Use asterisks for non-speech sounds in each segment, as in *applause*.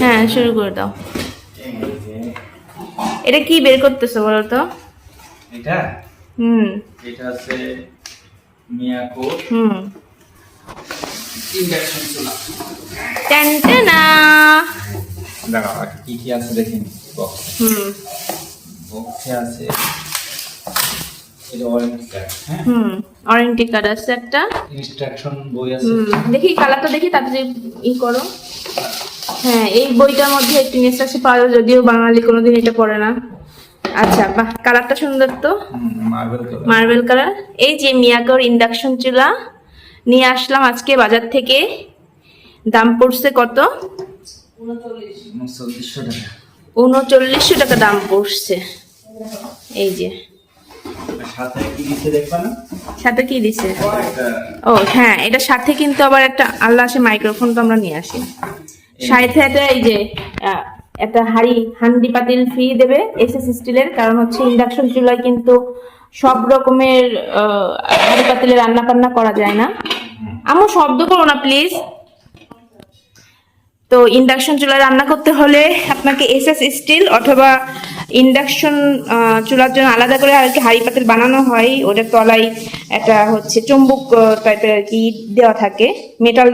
হ্যাঁ শুরু করে দাও। এটা কি বের করতেছো বলো তো? এটা? হুম। এটা আছে মিয়াকো হুম। ইন্ডাকশন চুলা। ট্যান্টেনা দাঁড়াও কি কি আছে বক্স। হুম। বক্সে আছে এটা কার্ড হুম ওয়ারেন্টি কার্ড আছে একটা। ইনস্ট্রাকশন বই আছে। হুম দেখি কালারটা দেখি তাড়াতাড়ি ই করো। হ্যাঁ এই বইটার মধ্যে একটু ইনস্ট্রাকশন পাওয়া যায়, যদিও বাঙালি কোনোদিন এটা পড়ে না। আচ্ছা বাহ কালারটা সুন্দর তো? মার্বেল কালার এই যে মিয়াকোর ইন্ডাকশন চুলা নিয়ে আসলাম আজকে বাজার থেকে। দাম পড়ছে কত? উনচল্লিশশো টাকা। দাম পড়ছে। এই যে। সাথে কি দিচ্ছে দেখবা না? সাথে কি দিছে? ও হ্যাঁ এটা সাথে কিন্তু আবার একটা আল্লাহ আসে মাইক্রোফোন তো আমরা নিয়ে আসি। সাথে একটা এই যে একটা হাড়ি, হান্ডি পাতিল ফ্রি দেবে এসএস স্টিলের কারণ হচ্ছে ইন্ডাকশন চুলায় কিন্তু সব রকমের হাঁড়ি পাতিলে রান্না বান্না করা যায় না। আমার শব্দ করো না প্লিজ তো ইন্ডাকশন চুলায় রান্না করতে হলে আপনাকে এসএস স্টিল অথবা ইন্ডাকশন চুলার জন্য আলাদা করে আর কি হাঁড়ি পাতিল বানানো হয়। ওটার তলায় একটা হচ্ছে চুম্বক টাইপের আর কি দেওয়া থাকে। মেটাল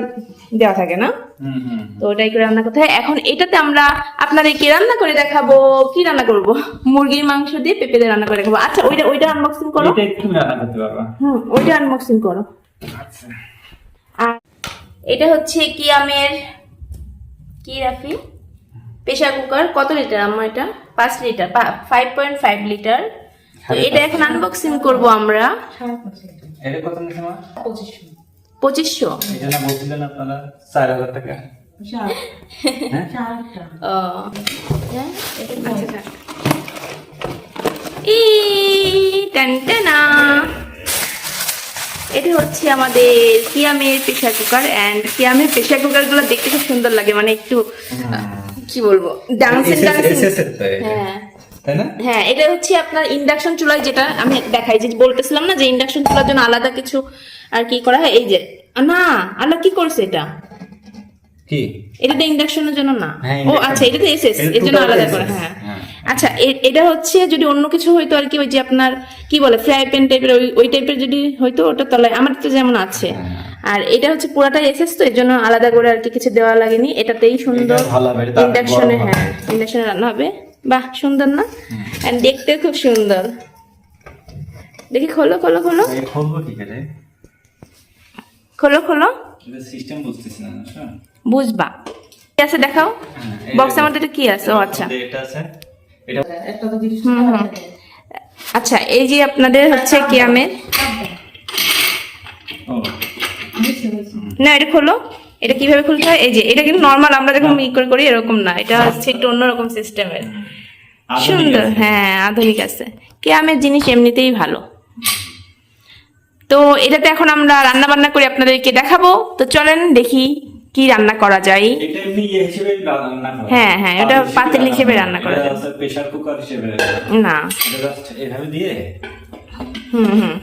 দেওয়া থাকে না? হুম হুম তো ওটাই করে রান্না করতে হয়। এখন এটাতে আমরা আপনাদেরকে রান্না করে দেখাবো? কি রান্না করব? মুরগির মাংস দিয়ে পেঁপে দিয়ে রান্না করে দেখাবো। আচ্ছা ওইটা ওইটা আনবক্সিং করো। এটা একটু রান্না করতে পারবা। হুম ওইটা আনবক্সিং করো। আচ্ছা। আর এটা হচ্ছে কি আমের কি রাফি? Pressure cooker. কত লিটার আমার এটা? পাঁচ litre five point five litre তো এটা এখন আনবক্সিং করব আমরা। এটা কত মা? পঁচিশশো? বলছিলেন আপনারা চার হাজার টাকা। ও হ্যাঁ, আচ্ছা এটা হচ্ছে আমাদের কিয়ামের প্রেশার কুকার অ্যান্ড কিয়ামের প্রেশার কুকারগুলো দেখতে খুব সুন্দর লাগে মানে একটু কি বলব ডান্সিং ডান্সিং হ্যাঁ। হ্যাঁ এটা হচ্ছে আপনার ইন্ডাকশন চুলায় যেটা আমি দেখাই যে বলতেছিলাম না যে ইন্ডাকশন চুলার জন্য আলাদা কিছু আর কি করা হয়? এই যে না আল্লাহ কি করছে এটা? কি? এটা তো ইন্ডাকশনের জন্য না। হ্যাঁ, ও আচ্ছা এটা তো এসএস এর জন্য আলাদা করে হ্যাঁ। হ্যাঁ। আচ্ছা এটা হচ্ছে যদি অন্য কিছু হইতো আর কি ওই যে আপনার কি বলে ফ্রাই প্যান টাইপের ওই টাইপের যদি হইতো ওটা তলায় আমার তো যেমন আছে। আর এটা হচ্ছে পুরাটাই এসএস তো এর জন্য আলাদা করে আর কি কিছু দেওয়া লাগেনি। এটাতেই সুন্দর ইন্ডাকশনে হ্যাঁ ইন্ডাকশনে রান্না হবে। বাহ সুন্দর না? আর দেখতে খুব সুন্দর। দেখি খোলো খোলো খোলো। খুলবো কি করে? খোলো খোলো। সিস্টেম বুঝতেছি না বুঝছ? বুঝবা। কি আছে দেখাও? হ্যাঁ, বক্সের মধ্যে এটা কি আছে? ও আচ্ছা। এটা আছে। এটা হুম হুম। আচ্ছা এই যে আপনাদের হচ্ছে কিয়ামের ও। না এটা খোলো। এটা কীভাবে খুলতে হয়? এই যে এটা কিন্তু নর্মাল আমরা যখন ই করে করি এরকম না। এটা হচ্ছে একটু অন্যরকম সিস্টেমের সুন্দর। হ্যাঁ আধুনিক আছে। কিয়ামের জিনিস এমনিতেই ভালো। তো এটাতে এখন আমরা রান্না বান্না করে আপনাদেরকে দেখাবো। তো চলেন দেখি কি রান্না করা যায়। ইয়ে হ্যাঁ, হ্যাঁ, এটা পাতিল হিসেবে রান্না করা যায়। প্রেসার কুকার হিসেবে না। এভাবে দিয়ে? হুম হুম।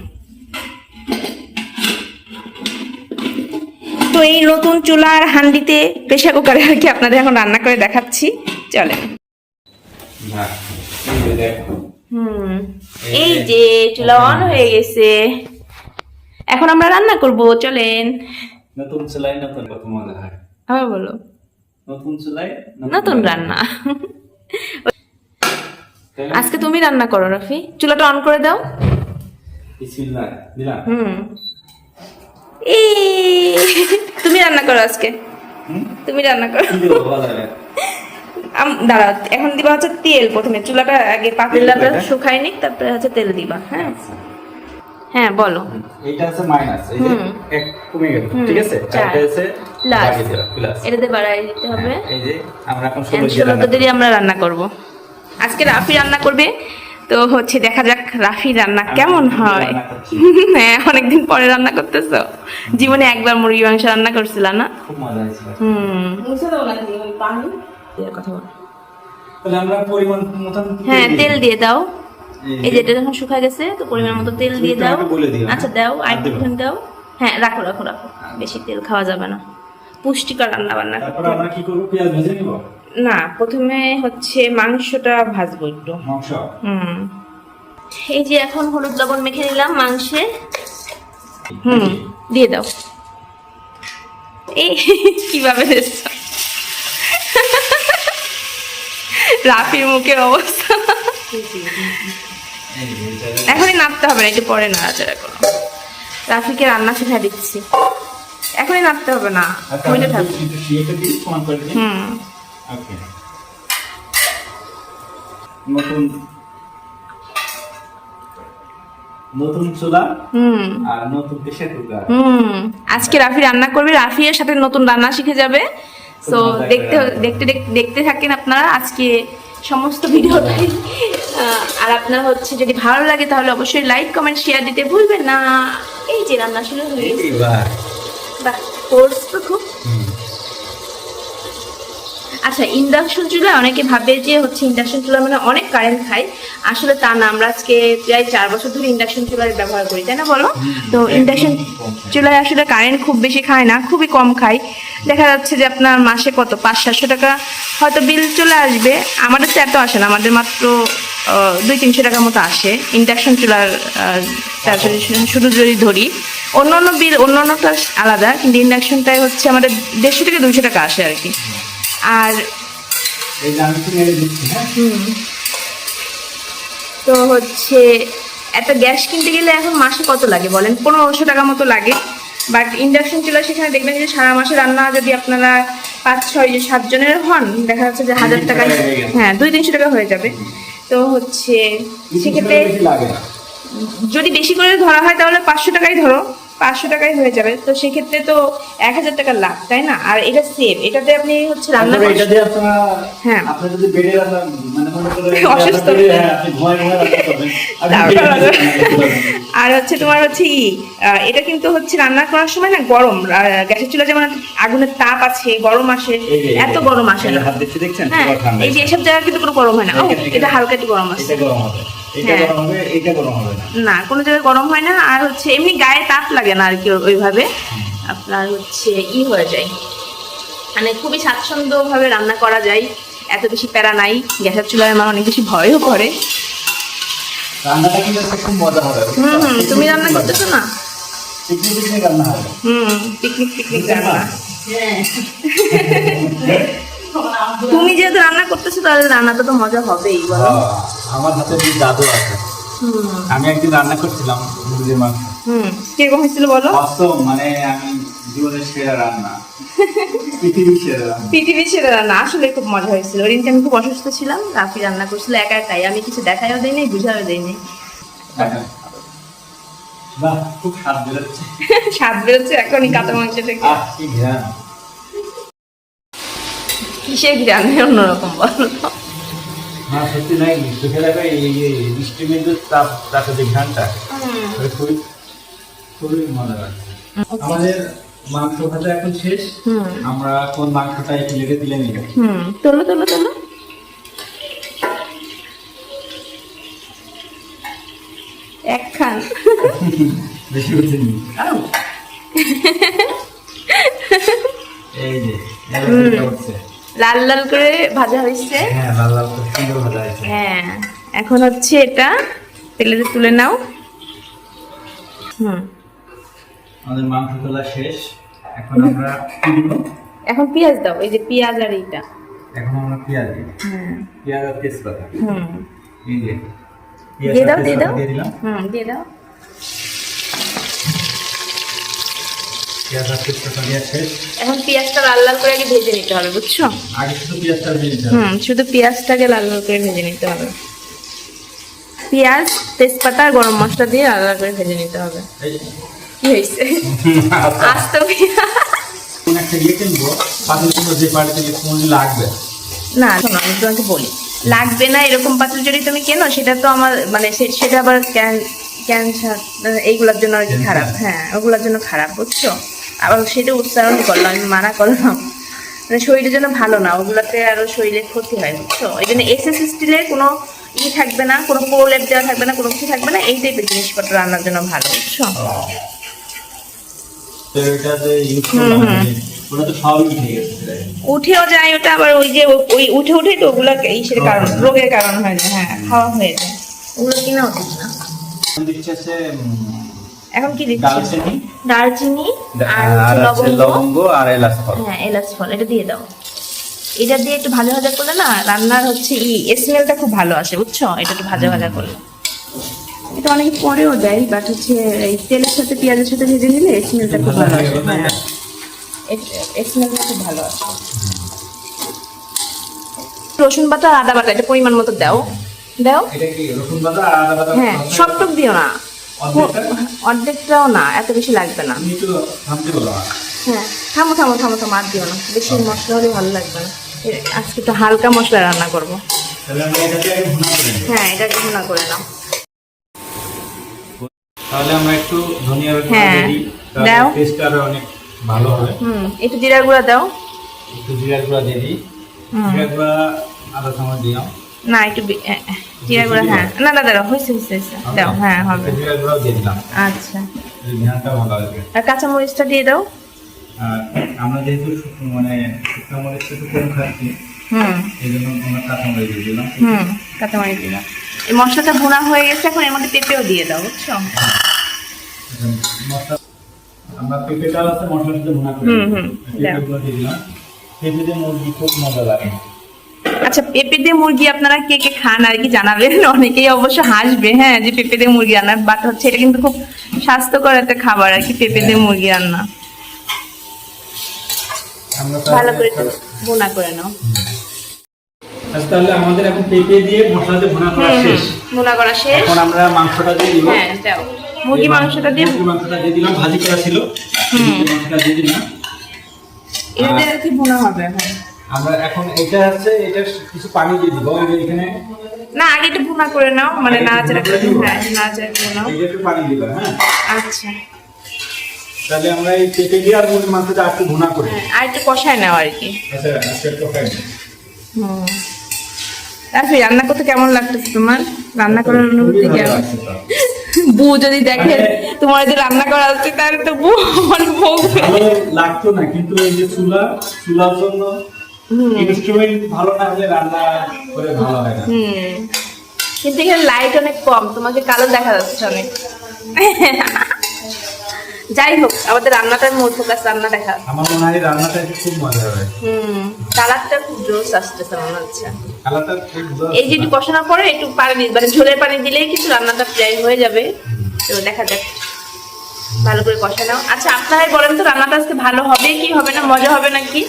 তো এই নতুন চুলার হান্ডিতে প্রেশার কুকারে আর কি আপনাদের এখন রান্না করে দেখাচ্ছি। চলেন। হুম। এই যে চুলা অন হয়ে গেছে। এখন আমরা রান্না করব চলেন। নতুন চুলাই নতুন কত মজা হয়। আবার বলো। নতুন চুলাই নতুন রান্না। আজকে তুমি রান্না করো রফি। চুলাটা অন করে দাও। দিলাম। হুম। এই তুমি রান্না করো আজকে। তুমি রান্না করো। দাঁড়াও এখন দিবা হচ্ছে তেল প্রথমে। চুলাটা আগে পাতিলাটা? শুকাই নিক তারপরে হচ্ছে তেল দিবা হ্যাঁ? হ্যাঁ বলো। এইটা আছে মাইনাস এই যে হুম। এক কমে গেল হুম, ঠিক আছে? চার। এটা আছে। প্লাস এটাতে বাড়াই দিতে হবে। এই যে আমরা এখন এখন ষোলো দিয়ে রান্না করব। দিয়ে আমরা রান্না করব। আজকে রাফি রান্না করবে। তো হচ্ছে দেখা যাক রাফি রান্না কেমন হয়। *laughs* হ্যাঁ অনেকদিন পরে রান্না করতেছো। জীবনে একবার মুরগি মাংস রান্না করছিল না? খুব মজা হয়েছিল। হুম। কথা বল। তাহলে আমরা পরিমাণ মতন হ্যাঁ তেল দিয়ে দাও। এই যে যেটা যখন শুকায় গেছে তো পরিমাণ মতো তেল দিয়ে দাও। আচ্ছা? দাও আর আর দাও। হ্যাঁ রাখো রাখো রাখো। বেশি তেল খাওয়া যাবে না। পুষ্টিকর রান্না বান্না তারপরে আমরা কি করব? পেঁয়াজ ভেজে নিব? না প্রথমে হচ্ছে মাংসটা ভাজবো একটু। মাংস? হুম। এই যে এখন হলুদ লবণ মেখে নিলাম মাংসে। হুম দিয়ে দাও। এই কীভাবে রাফির মুখের অবস্থা। এখনই নাড়তে হবে না একটু পরে নাড়াচাড়া করো। রাফিকে রান্না শেখা দিচ্ছি। এখনই নাড়তে হবে না থাকবে হুম। নতুন নতুন চুলা হুম। আর নতুন প্রেসার কুকার হুম। আজকে রাফি রান্না করবে রাফি এর সাথে নতুন রান্না শিখে যাবে। তো। দেখতে দেখতে- দেখতে থাকেন আপনারা আজকে সমস্ত ভিডিওটাই আর আপনার হচ্ছে যদি ভালো লাগে তাহলে অবশ্যই লাইক কমেন্ট শেয়ার দিতে ভুলবেন না। এই যে রান্না শুরু হয়ে বাহ কোর্স তো খুব। আচ্ছা ইন্ডাকশন চুলা অনেকে ভাবে যে হচ্ছে ইন্ডাকশন চুলা মানে অনেক কারেন্ট খায়। আসলে তা না আমরা আজকে প্রায় চার বছর ধরে ইন্ডাকশন চুলার ব্যবহার করি তাই না বলো? তো ইন্ডাকশন চুলায় আসলে কারেন্ট খুব বেশি খায় না খুবই কম খায়। দেখা যাচ্ছে যে আপনার মাসে কত? পাঁচ সাতশো টাকা হয়তো বিল চলে আসবে। আমাদের তো এত আসে না আমাদের মাত্র দুই তিনশো টাকার মতো আসে ইন্ডাকশন চুলার যদি শুধু যদি ধরি। অন্য অন্য বিল অন্য অন্যটা আলাদা কিন্তু ইন্ডাকশনটাই হচ্ছে আমাদের দেড়শো থেকে দুইশো টাকা আসে আর কি। আর যে হ্যাঁ? তো হচ্ছে একটা গ্যাস কিনতে গেলে এখন মাসে কত লাগে বলেন? পনেরোশো টাকা মতো লাগে। বাট ইন্ডাকশন চুলা সেখানে দেখবেন যে সারা মাসে রান্না যদি আপনারা পাঁচ ছয় সাতজনের হন দেখা যাচ্ছে যে হাজার টাকায় হয়ে দুই তিনশো টাকা হয়ে যাবে। তো হচ্ছে সেক্ষেত্রে টাকা যদি বেশি করে ধরা হয় তাহলে পাঁচশো টাকাই ধরো। পাঁচশো টাকাই হয়ে যাবে। তো সেক্ষেত্রে তো এক হাজার টাকার লাভ তাই না? আর এটা সেভ এটাতে আপনি হচ্ছে রান্না হ্যাঁ। আপনি যদি বেডে রান্না মানে *laughs* অসুস্থ। হ্যাঁ। আর হচ্ছে তোমার হচ্ছে ই এটা কিন্তু হচ্ছে রান্না করার সময় না গরম গ্যাসের চুলা যেমন আগুনের তাপ আছে গরম আসে এত গরম আসে। না দেখছেন? হ্যাঁ এই যে এসব জায়গা কিন্তু কোনো গরম হয় না। এটা হালকা একটু গরম আছে গরম হবে। হ্যাঁ। না। কোনো জায়গায় গরম হয় না আর হচ্ছে এমনি গায়ে তাপ লাগে না আর কি ওইভাবে। আপনার হচ্ছে ই হয়ে যায়। মানে খুবই স্বাচ্ছন্দ্যভাবে রান্না করা যায় এত বেশি প্যারা নাই গ্যাসের চুলায় আমার অনেক বেশি ভয়ও করে। তুমি রান্না করতেছো না? হুম পিকনিক পিকনিক রান্না। তুমি যেহেতু রান্না করতেছো তাহলে রান্নাটা তো মজা হবেই বলো। আহ, আমার হাতে যে জাদু আছে। আমি একদিন রান্না করছিলাম মুরগির মাংস। হুম। কীরকম হয়েছিল বলো? বাস্তব মানে আমি জীবনের সেরা রান্না। পৃথিবীর সেরা রান্না। পৃথিবীর সেরা রান্না আসলে খুব মজা হয়েছিল। ওই দিনকে আমি খুব অসুস্থ ছিলাম রাফি রান্না করছিল একা একাই। আমি কিছু দেখাইও দেই নাই বুঝাইও দেই হ্যাঁ। বাহ খুব স্বাদ বেরোচ্ছে। *laughs* স্বাদ বেরোচ্ছে এখনই কাঁচা মাংস থেকে। আহ কি ঘ্রাণ। কিসের গ্রামে অন্যরকম বলো? হ্যাঁ সত্যি নাই। চোখে দেখো এই বৃষ্টি বিন্দু তাপ তাতে যে ঘ্রাণটা খুবই খুবই মজা লাগছে আমাদের মাংস ভাজা এখন শেষ। আমরা কোন মাংসটা এই প্লেটে তুলে নিব। তোলো তোলো তোলো। একখান। *laughs* বেশি করতে নি। *laughs* এই যে উঠছে লাল লাল করে ভাজা হয়েছে। হ্যাঁ লাল লাল করে সুন্দর ভাজা হয়েছে। হ্যাঁ এখন হচ্ছে এটা তেলেতে তুলে নাও। হুম। আমাদের মাংস তোলা শেষ। এখন আমরা এখন পেঁয়াজ দাও এই যে পেঁয়াজ আর এইটা। এখন আমরা পেঁয়াজ দিব হুম পেঁয়াজ আর তেজপাতা। হুম। এই যে দিয়ে দাও দিয়ে দাও। হুম দিয়ে দাও। দেওয়া শেষ এখন পেঁয়াজটা লাল লাল করে আগে ভেজে নিতে হবে বুঝছ? আগে শুধু পেঁয়াজটা দিয়ে দিতে হবে। হুম শুধু পেঁয়াজটাকে লাল লাল করে ভেজে নিতে হবে। পেঁয়াজ তেজপাতা আর গরম মশলা দিয়ে লাল লাল করে ভেজে নিতে হবে। কি হয়েছে? আস্ত পেঁয়াজ। কোন একটা ইয়ে কিনবো পাতিল কিনবো যে পাটিতে কোন লাগবে। না শোনো আমি তোমাকে বলি। লাগবে না এরকম পাত্র যদি তুমি কেনো সেটা তো আমার মানে সেটা আবার ক্যান্সার এইগুলোর জন্য আর কি খারাপ। হ্যাঁ ওগুলোর জন্য খারাপ বুঝছ? আবার সেটা উচ্চারণ করলাম আমি মানা করলাম। মানে শরীরের জন্য ভালো না ওগুলোতে আরও শরীরের ক্ষতি হয় বুঝছ? ওই জন্য এসএস স্টিলের কোনো ই থাকবে না কোনো প্রলেপ দেওয়া থাকবে না কোনো কিছু থাকবে না এই টাইপের জিনিসপত্র রান্নার জন্য ভালো বুঝছ? উঠে প্রায়। উঠেও যায় ওটা আবার ওই যে ওই উঠে উঠেই তো ওগুলো ইসের কারণ রোগের কারণ হয়ে যায় হ্যাঁ খাওয়া হয়ে যায়। ওগুলো কিনা উচিত না। এখন কি দিচ্ছি? দারচিনি। দারচিনি আর লবঙ্গ। লবঙ্গ আর এলাচ ফল। হ্যাঁ এলাচ ফল এটা দিয়ে দাও। এটা দিয়ে একটু ভাজা ভাজা করলে না রান্নার হচ্ছে ই স্মেলটা খুব ভালো আসে বুঝছ? এটা একটু ভাজা ভাজা করলে। এটা অনেকে পরেও দেয় বাট হচ্ছে এই তেলের সাথে পেঁয়াজের সাথে ভেজে নিলে স্মেলটা খুব ভালো আসে। হ্যাঁ। স্মেলটা খুব ভালো আসে। রসুন বাটা আর আদা বাটা এটা পরিমাণ মতো দাও। দাও। এটা কি রসুন বাটা আর আদা বাটা? হ্যাঁ সবটুক দিও না? অর্ধেকটাও না এত বেশি লাগবে না। একটু হ্যাঁ থামো থামো থামো থামো আর দিও না। বেশি মশলা হলে ভালো লাগবে না। আজকে তো হালকা মশলা রান্না করব। আমরা এটাকে ভুনা করে হ্যাঁ এটা ঘুনা করে নাও। তাহলে আমরা একটু ধনিয়া হ্যাঁ, দাও। টেস্টটা অনেক ভালো হবে। হুম একটু জিরার গুঁড়া দাও। একটু জিরা গুঁড়া দিয়ে দিই। হুম। জিরা গুঁড়া আধা চামচ দিলাম। না একটু গুঁড়া হ্যাঁ। না না দাঁড়াও হয়েছে হয়েছে হয়েছে। দাও হ্যাঁ হবে। জিরা আচ্ছা। আর কাঁচামরিচটা দিয়ে দাও। আমরা যেহেতু মানে শুকনো মরিচ একটু কম খাচ্ছি হুম। এই জন্য আমরা কাঁচামরিচ দিয়ে দিলাম। হুম কাঁচামরিচ দিলাম এই মশলাটা ভুনা হয়ে গেছে এখন এর মধ্যে পেঁপেও দিয়ে দাও বুঝছ? মশলা আমরা পেঁপেটা আছে মশলার সাথে ভুনা করে হুম, হুম, পেঁপেগুলো দিয়ে দিলাম। পেঁপে দিয়ে মুরগি খুব মজা লাগে। আচ্ছা পেঁপে দিয়ে মুরগি আপনারা কে কে খান আর কি জানাবেন? *laughs* অনেকেই অবশ্য হাসবে হ্যাঁ যে পেঁপে দিয়ে মুরগি রান্না বাট হচ্ছে এটা কিন্তু খুব স্বাস্থ্যকর একটা খাবার আর কি পেঁপে দিয়ে মুরগি রান্না। ভালো করে বোনা করে নাও। আচ্ছা, তাহলে আমাদের এখন পেঁপে দিয়ে মশলা দিয়ে ভুনা করা হুম শেষ। বোনা করা শেষ। এখন আমরা মাংসটা দিয়ে দিব। হ্যাঁ দাও মুরগি মাংসটা দিয়ে মুরগি মাংসটা দিয়ে দিলাম ভাজি করা ছিল। মুরগি মাংসটা দিয়ে দিলাম। এটা দিয়ে আর কি বোনা হবে এখন। আমরা এখন এটা হচ্ছে এটা কিছু পানি দিয়ে দিব এখানে না আগে একটু বোনা করে নাও মানে নাড়াচাড়া ভুনা করে করে হ্যাঁ নাড়াচাড়া করে নাও। যে একটু পানি দিব হ্যাঁ। আচ্ছা। তাহলে আমরা এই পেঁপে দিয়ে আর মুরগি মাংসটা একটু ভুনা করি। হ্যাঁ আর একটু কষায় নাও আর কি। আচ্ছা আজকে একটু হুম। তারপরে রান্না করতে কেমন লাগতেছে তোমার? রান্না করার অনুভূতি কেমন? বউ যদি দেখে তোমার যে রান্না করা হচ্ছে তাহলে তো বউ আমার বকবে ভালো লাগতো না কিন্তু এই যে চুলা চুলার জন্য ইনস্ট্রুমেন্ট ভালো না হলে রান্না করে ভালো হয় না। হুম। কিন্তু এখানে লাইট অনেক কম তোমাকে কালো দেখা যাচ্ছে অনেক। যাই হোক আমাদের রান্নাটার মূল ফোকাস রান্না দেখা। আমার মনে হয় রান্নাটা খুব মজা হবে হুম কালারটা খুব জোস আসতেছে মনে হচ্ছে। কালারটা খুব এই যে একটু কষানোর পরে একটু পানি মানে ঝোলের পানি দিলেই কিন্তু রান্নাটা প্রায় হয়ে যাবে। তো দেখা যাক ভালো করে কষানো। আচ্ছা আপনারাই বলেন তো রান্নাটা আজকে ভালো হবে কি হবে না মজা হবে নাকি?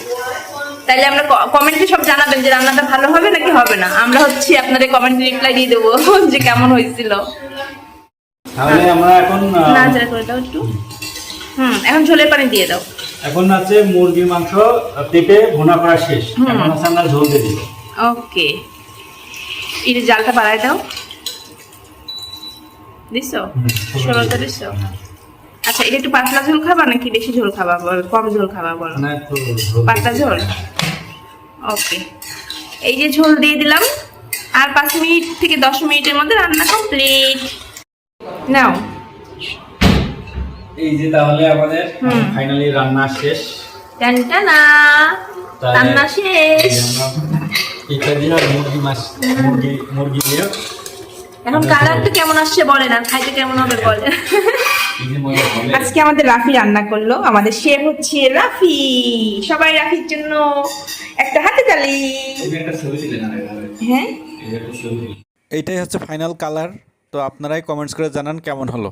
তাইলে আমরা কমেন্টে সব জানাবেন যে রান্নাটা ভালো হবে নাকি হবে না? আমরা হচ্ছে আপনাদের কমেন্টে রিপ্লাই দিয়ে দেবো *laughs* যে কেমন হয়েছিল। তাহলে আমরা এখন আহ, করে দাও একটু। হুম এখন ঝোলের পানি দিয়ে দাও। এখন আছে মুরগির মাংস আহ, পেঁপে ভুনা করা শেষ। এখন আছে আমরা ঝোল দিয়ে দিব। ওকে। এই যে জালটা বাড়ায় দাও। দিছো? ষোলোটা দিছো? আচ্ছা এটা একটু পাতলা ঝোল খাবা নাকি বেশি ঝোল খাবা বল কম ঝোল খাবা বলো? পাতলা ঝোল? ওকে এই যে ঝোল দিয়ে দিলাম আর পাঁচ মিনিট থেকে দশ মিনিটের মধ্যে রান্না কমপ্লিট নাও। এই যে তাহলে আমাদের। ফাইনালি রান্না শেষ। টানটানা রান্না শেষ। পেঁপে দিয়ে মুরগি মাছ মুরগি মুরগি দিয়ে এখন কালারটা কেমন আসছে বলেন আর খাইতে কেমন হবে বলেন। *laughs* আজকে আমাদের রাফি রান্না করল আমাদের শেফ হচ্ছে রাফি। সবাই রাফির জন্য একটা হাতে তালি। হ্যাঁ। এইটাই হচ্ছে ফাইনাল কালার তো আপনারাই কমেন্টস করে জানান কেমন হলো।